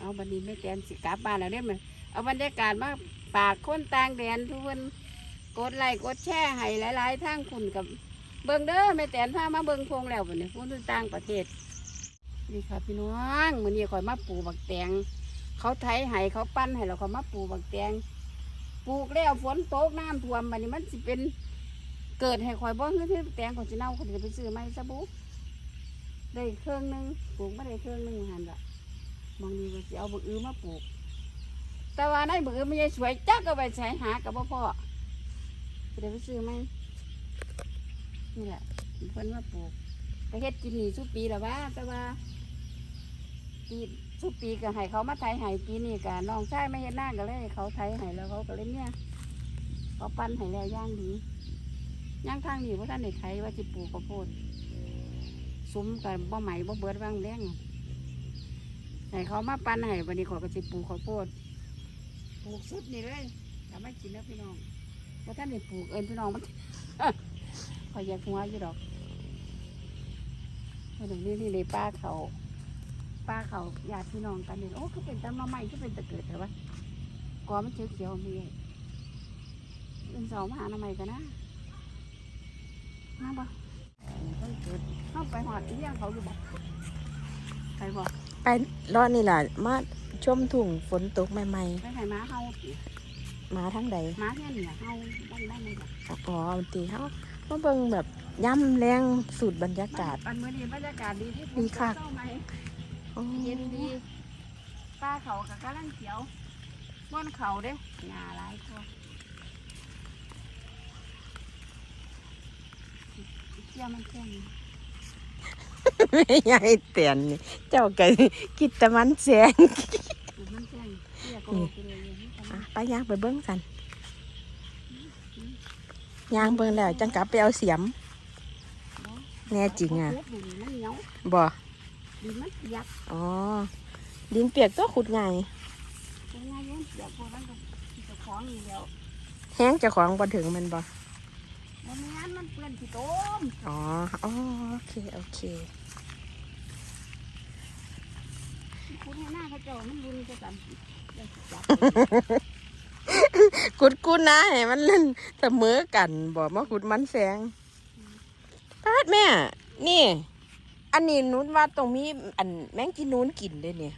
เอาบันนี้ไม่แกนสิกลับบ้านแล้วเด้อมันเอาบรรยากาศมาฝากคนต่างแดนทุกคนกดไลค์กดแชร์ให้หลายๆทางคุณกับเบิ่งเด้อแม่แตนพามาเบิ่งพงแล้วบัดนี้พูดต่างประเทศนี่ค่ะพี่น้องมื้อนี้ข่อยมาปลูกบักแตงเขาไถให้เขาปั้นให้เราเขามาปลูกบักแตงปลูกแล้วฝนตกน้ำท่วมบัดนี้มันสิเป็นเกิดให้ข่อยบ่คือที่แตงขอยสิเน่าข่อยจะไปซื้อไม้ซะบุได้เครื่องหนึงปลูกมาได้เครื่องหนึงหันละ มองนี้ว่าเอาบักอื้อมาปลูก แต่ว่าในบักอื้อมันยังสวยจักก็ไปใส่หากับบ่พ่อจะได้ไปซื้อไหมนี่แหละเพิ่นมาปลูกก็เฮ็ดกินนี่สุปีแล้วว่าแต่ว่าปีสุปีก็ให้เขามาไถให้ปีนี้ก็น้องชายไม่เฮ็ดหน้าก็เลยเขาไถให้แล้วเขาก็เลยเนี่ยเขาปั้นให้แล้วย่างดีย่างทางนี้ว่าท่านได้ไถว่าสิปลูกข้าวโพดซุ้มกันบ่ไหมบ่เบิดว่างแดง ให้เขามาปั้นให้วันนี้ขอยก็สิปลูกข้าวโพดปลูกสุดนี่เลยทำไม่กินแล้วพี่น้องว่าท่านได้ปลูกเอินพี่น้องมันขอยอยากหัวอยู่ดอกวันนี้นี่เลยป้าเขาป้าเขาญาติพี่น้องกันเนี่ยโอ้ก็เป็นตะมาใหม่ก็เป็นตะเกิดแต่ว่ากอมันเขียวเขียวๆมีเป็นสองมหานามัยกันนะมาบ่เพิ่งเกิดเข้าไปหอดอีเลี้ยงเขาอยู่บ่ไปบ่ ไปรอดนี่แหละมาชมถุงฝนตกใหม่ไปไห้ม้าเฮาๆมาทั้งใดม้าแค่นี้เฮาบ้านบ้านนี่บ่อ๋อตีเฮามาเบิ่งแบบย่ำแรงสูตรบรรยากาศ ปันมื้อนี้บรรยากาศดีที่ดีค่ะเข้าไหมอ๋อเย็นดีป้าเขากับกำลังเขียวม่อนเขาเด้หญ้าหลายตัวเกี่ยวมันแข็ง ไม่ใหญ่เตียนนี่เจ้าก็คิดแต่มันแสงมันแข็งเกี่ยวก็ไปเลยอย่างนี้กันอะไปย่างไปเบิ่งกันย่างเบิ่งแล้วจังกลับไปเอาเสียม แน่จริงอะมันเหนียวบ่ดินมันยักอ๋อ ดินเปียกก็ขุดง่ายเป็นไงเย็นเดี๋ยวพวกนั้นก็จะคล้องอยู่แล้วแห้งเจ้าของบ่ถึงแมันบ่มันไม่งั้นมันเปื้อนขี้โต้มอ๋ออ๋อ โอเค โอเค คุณให้หน้าเขาเจ้ามันรุนจะสั่นได้สิจับขุดกูนะให้มันเล่นเสมอกันบ่มาขุดมันแสงพาดแม่ นี่ อันนี้นุ้นว่าตรงมีอันแมงจีนูนกินเด้เนี่ย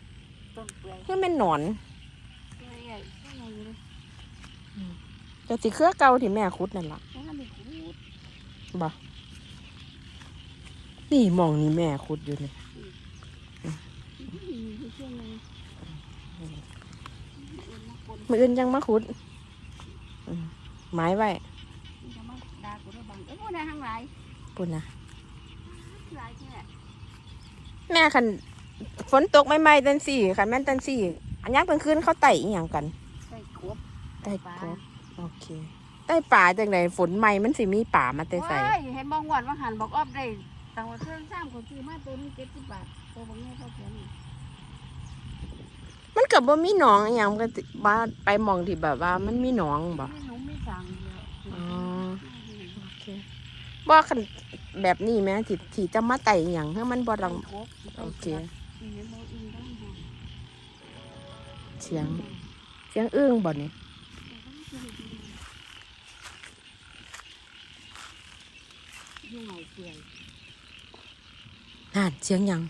ต้นเปื่อยเพื่อแม่นหนอนเปื่อยใหญ่เปื่อยใหญ่อยู่เลยแต่สิเครือเก่าที่แม่ขุดนั่นล่ะแล้วมันมีขูดบ่นี่หมองนี่แม่ขุดอยู่นี่ มีอยู่ช่วงหนึงเอ็นมาคนมืออื่นยังมาขุดอืมไม้ไว้มันจะมาด่ากูได้บังเอ้ยพวกนั้นทั้งหลายปุ่นนะหลายแค่แม่คันฝนตกใหม่ๆตันสี่คันแม่นตันสี่ อันยังเป็นคืนเขาไต่อีหยังกันใส่กบไต่กบโอเคไต่ป่าจังไดฝนใหม่มันสิมีป่ามาแต่ใส่โอ้ยเห็นบางวันว่าหันบอกออบได้ต่างว่าเครื่องสร้างคนซื้อมาตัวนึงเจ็ดสิบบาทตัวบางเนี่ยเขาเขียนนี่มัน กับว่ามีหนองอหย่างก็ติว่าไปหมองที่แบบว่า มันมีหนองบ่ ไม่หนุ่มไม่สั่งเดียวอ๋อ โอเคบ่คันแบบนี้แหม่ที่ที่จะมาไต่อหย่างให้มันบ่ดังโอเคเสียง เสียงอื้งบ่นี่ยุ่งเหงาเสียนั่นเสียงหยัง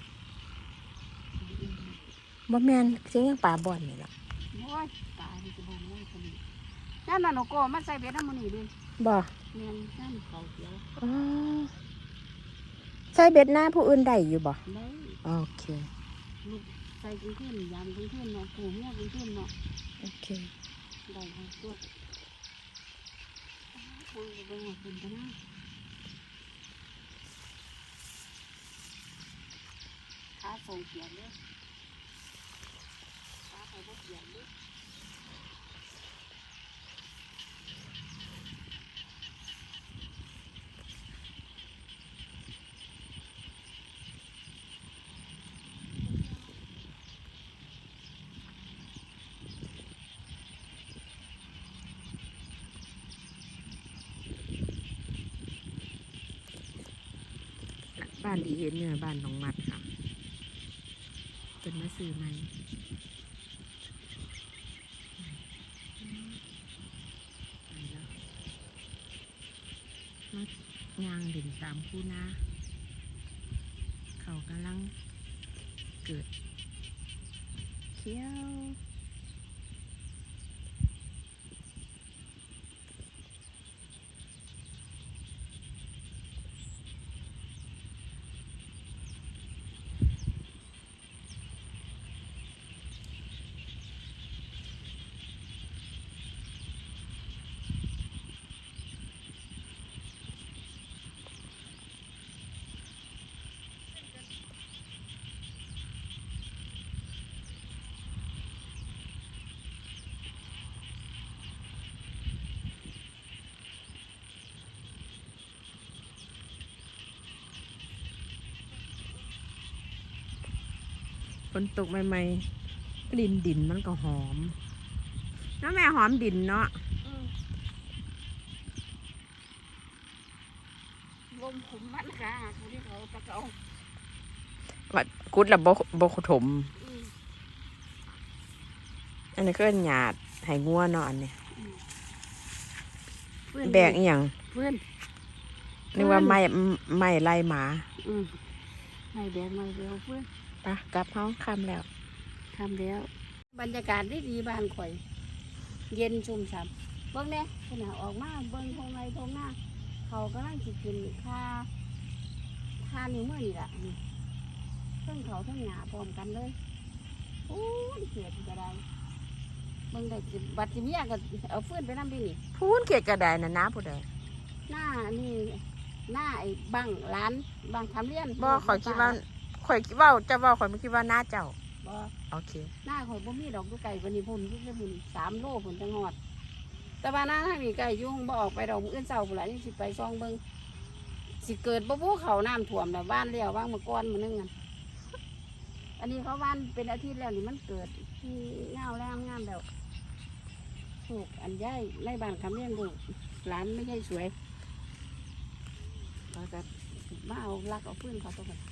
บ่แม่นเสียงหยังป่าบ่อนนี่ล่ะโอ้ยตายจะบอกว่าคนนี้นั่นน่ะหนูโก้มาใส่เบ็ดน้ำมันนี่ดิบ่เนียนนั่นเขาเขียวอ๋อใส่เบ็ดหน้าผู้อื่นได้อยู่บ่ได้โอเคลูกใส่กรุงเทพยามกรุงเทพเนาะกูเมียกรุงเทพเนาะโอเคได้ทั้งตัวคุยกับเบิ่งว่าเป็นกันนะขาส่งเขียนเลย ขาไปบ่เขียนเลยบ้านที่เห็นเนี่ยบ้านน้องมัดค่ะ เป็นมาซื้อใหมไปแล้วมา ยางดินตามคู่นาเขากำลังเกิดเขียว ฝนตกใหม่ๆกลิ่นดินมันก็หอมน้าแม่หอมดินเนาะลมขุมมันค่ะเขาที่เขาตะเกาว่ากุดละบกบถมอืมอันนี้ก็หยาดไห้งัวเนาะอันนี้เพื่อนแบกอีหยังเพื่อนนึกว่าไม่ไม่ไล่หมาอืมไม่แบกไม่เดียวเพื่อน ปะกลับห้องคำแล้วทำแล้ว บรรยากาศดีดีๆบ้านข่อย เย็นชุ่มฉ่ำเบิ่งเนี่ยขณะออกมาเบิ่งทงไรทงหน้า เขากำลังสิขึ้นค่าค่านิ้วมือนี่แหละนี่เทั้งเขาเทั้งหยาพร้อมกันเลยโอ้ยเสียดก็ได้เบิ่งได้สิบัดสิเมียก็เอาฟืนไปน้ำพี่นี่พูนเกียดกระไดนะน้าผู้ใดหน้านี่หน้าไอ้บังร้านบังทำเลี้ยนบ่ข่อยคิดว่า ข่อยคิดว่าเจะว่าข่อยไม่คิดว่าหน้าเจ้า บ่โอเค หน้าข่อยบ่มีดอกดูไก่วันนี้พุ่นพุ่นพุ่นสามโลพุ่นจังหอด แต่ว่าหน้าทางนี้ไก่อยุ่งบ่ออกไปดอกมื้ออื่นเช้าพุ่นล่ะนี่สิไปซองเบิ่งสิเกิดบ่ภูเขาน้ำท่วมแล้วบ้านแล้วว่างเมื่อก่อนมื้อนึงอะอันนี้เขาบ้านเป็นอาทิตย์แล้วนี่มันเกิดที่เงาแล้วงามแล้วถูกอันย้ายในบ้านคำเลี้ยงลูกหลานไม่ใช่สวยเขาก็มาเอาลักเอาพื้นเขาตัวกันพื้น